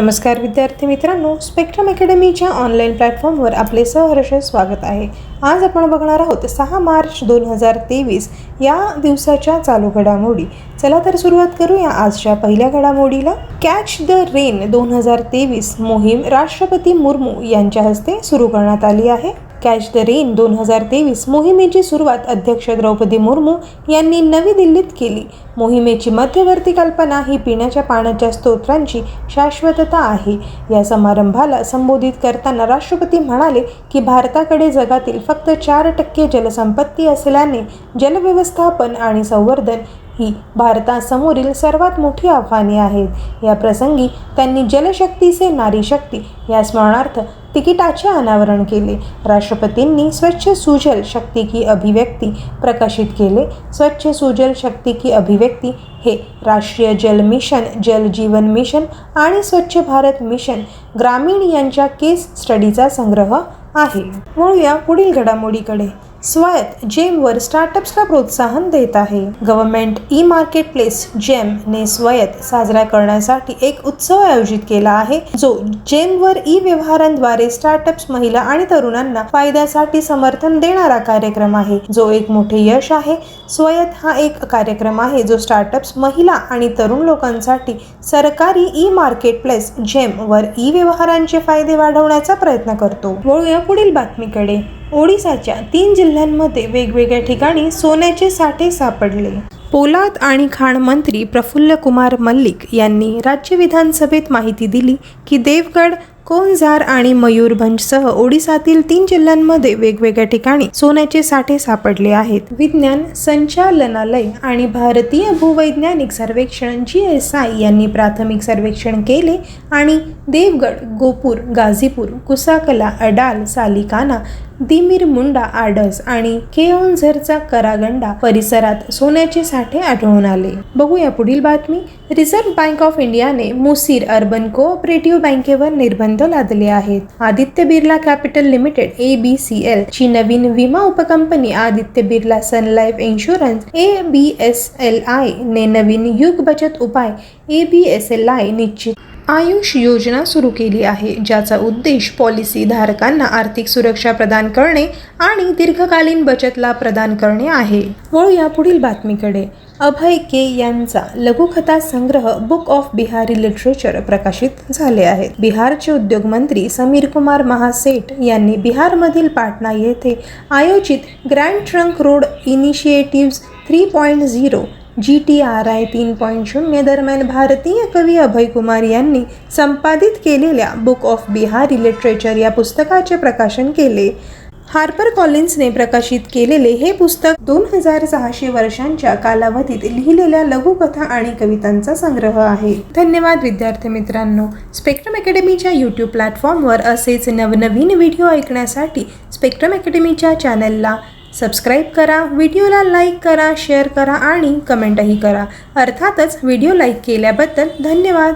नमस्कार विद्यार्थी मित्रांनो. स्पेक्ट्रम अकॅडमीच्या ऑनलाईन प्लॅटफॉर्मवर आपले सहर्ष स्वागत आहे. आज आपण बघणार आहोत सहा मार्च दोन हजार तेवीस या दिवसाच्या चालू घडामोडी. चला तर सुरुवात करूया आजच्या पहिल्या घडामोडीला. कॅच द रेन दोन हजार तेवीस मोहीम राष्ट्रपती मुर्मू यांच्या हस्ते सुरू करण्यात आली आहे. कॅच द रेन दोन हजार तेवीस मोहिमेची सुरुवात अध्यक्ष द्रौपदी मुर्मू यांनी नवी दिल्लीत केली. मोहिमेची मध्यवर्ती कल्पना ही पिण्याच्या पाण्याच्या स्तोत्रांची शाश्वतता आहे. या समारंभाला संबोधित करताना राष्ट्रपती म्हणाले की भारताकडे जगातील फक्त चार टक्के जलसंपत्ती असल्याने जलव्यवस्थापन आणि संवर्धन ही भारतासमोरील सर्वात मोठी आव्हाने आहेत. या प्रसंगी त्यांनी जलशक्तीचे नारी शक्ती या स्मरणार्थ तिकिटाचे अनावरण केले. राष्ट्रपतींनी स्वच्छ सुजल शक्ती की अभिव्यक्ती प्रकाशित केले. स्वच्छ सुजल शक्ती की अभिव्यक्ती हे राष्ट्रीय जल मिशन जल जीवन मिशन आणि स्वच्छ भारत मिशन ग्रामीण यांच्या केस स्टडीचा संग्रह आहे. वळूया पुढील घडामोडीकडे. स्वायत्त जेमवर स्टार्टअप्सला प्रोत्साहन देत आहे. गव्हर्नमेंट ई मार्केट प्लेस जेमने स्वायत्त साजरा करण्यासाठी एक उत्सव आयोजित केला आहे जो जेमवर ई व्यवहारांद्वारे स्टार्टअप्स महिला आणि तरुणांना फायद्यासाठी समर्थन देणारा कार्यक्रम आहे. जो एक मोठे यश आहे. स्वयत हा एक कार्यक्रम आहे जो स्टार्टअप्स महिला आणि तरुण लोकांसाठी सरकारी ई मार्केट प्लेस जेमवर ई व्यवहारांचे फायदे वाढवण्याचा प्रयत्न करतो. वळूया पुढील बातमीकडे. ओडिसाच्या तीन जिल्ह्यांमध्ये वेगवेगळ्या ठिकाणी सोन्याचे साठे सापडले. पोलाद आणि खाण मंत्री प्रफुल्ल कुमार मल्लिक यांनी राज्य विधानसभेत माहिती दिली की देवगड कोनझार आणि मयूरभंजसह ओडिसातील तीन जिल्ह्यांमध्ये वेगवेगळ्या ठिकाणी सोन्याचे साठे सापडले आहेत. विज्ञान संचालनालय आणि भारतीय भूवैज्ञानिक सर्वेक्षण जी एस आय यांनी प्राथमिक सर्वेक्षण केले आणि देवगड गोपूर गाझीपूर कुसाकला अडाल सालिकाना दिमीर मुंडा आडस आणि केओन्झरचा करागंडा परिसरात सोन्याचे साठे आढळून आले. बघूया पुढील बातमी. रिझर्व्ह बँक ऑफ इंडियाने मुसीर अर्बन कोऑपरेटिव्ह बँकेवर निर्बंध लादले आहेत. Aditya Birla capital limited A B C L ची नवीन विमा उपकंपनी Aditya Birla sun life insurance A B S L I ने नवीन युग बचत उपाय A B S L I निश्चित आयुष योजना सुरू केली आहे ज्याचा उद्देश पॉलिसी धारकांना आर्थिक सुरक्षा प्रदान करणे आणि दीर्घकालीन बचतला प्रदान करणे आहे. वळूया पुढील बातमीकडे. अभय के यांचा लघुकथा संग्रह बुक ऑफ बिहारी लिटरेचर प्रकाशित झाले आहेत बिहारचे उद्योग मंत्री समीर कुमार महासेठ यांनी बिहारमधील पाटणा येथे आयोजित grand trunk road initiative three point zero G T R I तीन पॉईंट शून्य दरम्यान भारतीय कवी अभय कुमार यांनी संपादित केलेल्या बुक ऑफ बिहारी लिटरेचर या पुस्तकाचे प्रकाशन केले. हार्पर कॉलिन्सने प्रकाशित केलेले हे पुस्तक दोन हजार सहाशे वर्षांच्या कालावधीत लिहिलेल्या लघुकथा आणि कवितांचा संग्रह आहे. धन्यवाद विद्यार्थी मित्रांनो. स्पेक्ट्रम अकॅडमीच्या यूट्यूब प्लॅटफॉर्मवर असेच नवनवीन व्हिडिओ ऐकण्यासाठी स्पेक्ट्रम अकॅडमीच्या चॅनलला सबस्क्राईब करा व्हिडिओला लाईक करा शेअर करा आणि कमेंटही करा. अर्थातच व्हिडिओ लाईक केल्याबद्दल धन्यवाद.